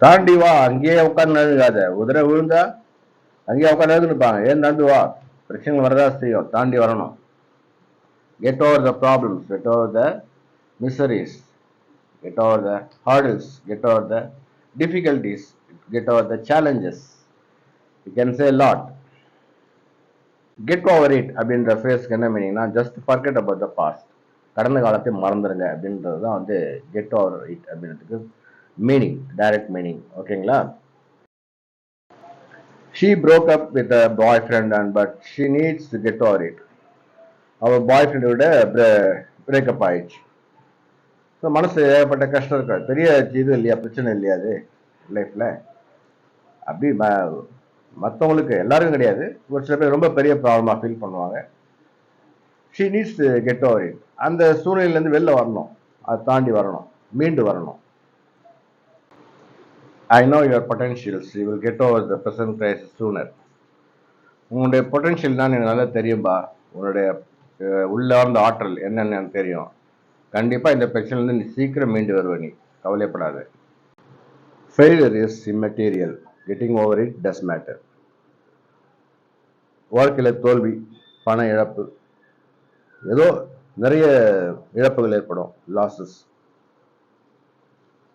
தாண்டி வா அங்கேயே உட்காந்து எழுதுகாத. உதிரை விழுந்தா அங்கேயே உட்காந்து எழுதுனுப்பாங்க ஏன் தாண்டி வா? பிரச்சனைகள் வரதா செய்யும். தாண்டி வரணும். Get over the problems get over the miseries get over the hurdles get over the difficulties get over the challenges you can say lot get over it அப்படின்ற ஃபேஸ்க்கு என்ன மீனிங்னா just forget about the past கடந்த காலத்தை மறந்துடுங்க அப்படின்றது தான் வந்து get over it அப்படின்றதுக்கு மீனிங் டைரக்ட் மீனிங் ஓகேங்களா she broke up with a boyfriend and but she needs to get over it அவள் பாய் ஃப்ரெண்டோட பிரேக்கப் ஆயிடுச்சு. ஸோ மனசு ஏகப்பட்ட கஷ்டம் இருக்காது பெரிய இது இல்லையா? பிரச்சனை இல்லையா அது? லைஃப்பில் அப்படி ம மற்றவங்களுக்கு எல்லாருக்கும் கிடையாது. ஒரு சில பேர் ரொம்ப பெரிய ப்ராப்ளமாக ஃபீல் பண்ணுவாங்க. She needs get over it அந்த சூழ்நிலையிலேருந்து வெளில வரணும். அதை தாண்டி வரணும். மீண்டு வரணும். I know your potentials you will get over the present crisis sooner உன்னுடைய பொட்டென்ஷியல் தான் எனக்கு நல்லா தெரியும்பா. உன்னுடைய உள்ளார்ந்த ஆற்றல் என்னென்னு எனக்கு தெரியும். கண்டிப்பாக இந்த பிரச்சனைலேருந்து நீ சீக்கிரம் மீண்டு வருவ நீ. கவலைப்படாது. Failure is immaterial getting over it does matter வாழ்க்கையில் தோல்வி பண இழப்பு ஏதோ நிறைய இழப்புகள் ஏற்படும். லாசஸ்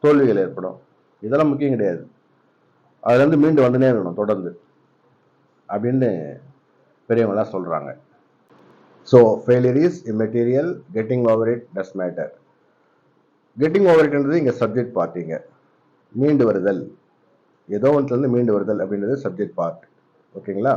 தோல்விகள் ஏற்படும். இதெல்லாம் முக்கியம் கிடையாது. அதுலேருந்து மீண்டு வந்துனே இருக்கணும் தொடர்ந்து. அப்படின்னு பெரியவங்களாம் சொல்கிறாங்க so failure is immaterial getting over it does matter getting over இட்ன்றது இங்கே சப்ஜெக்ட் பார்ட்டிங்க மீண்டு வருதல். ஏதோ ஒன்றுலேருந்து மீண்டு வருதல் அப்படின்றது சப்ஜெக்ட் பார்ட் ஓகேங்களா